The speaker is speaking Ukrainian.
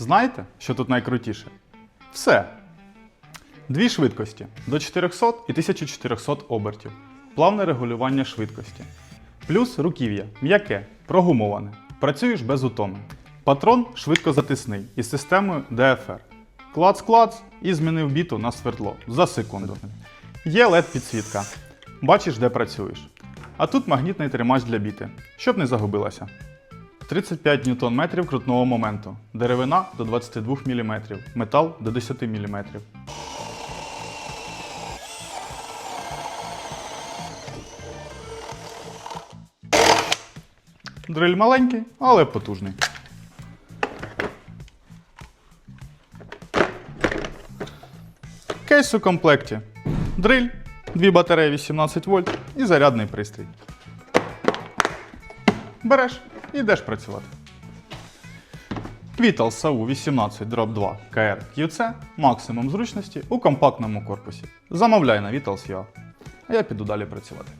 Знаєте, що тут найкрутіше? Все. Дві швидкості до 400 і 1400 обертів. Плавне регулювання швидкості. Плюс руків'я м'яке, прогумоване. Працюєш без утоми. Патрон швидко затисний із системою DFR. Клац-клац і змінив біту на свердло за секунду. Є led підсвітка. Бачиш, де працюєш. А тут магнітний тримач для біти, щоб не загубилася. 35 ньютон метрів крутного моменту. Деревина до 22 мм, метал до 10 мм. Дриль маленький, але потужний. Кейс у комплекті. Дриль, дві батареї 18 вольт і зарядний пристрій. Береш і йдеш працювати. Vital SAU 18 Drop 2 KR QC максимум зручності у компактному корпусі. Замовляй на Vitals.ua. А я піду далі працювати.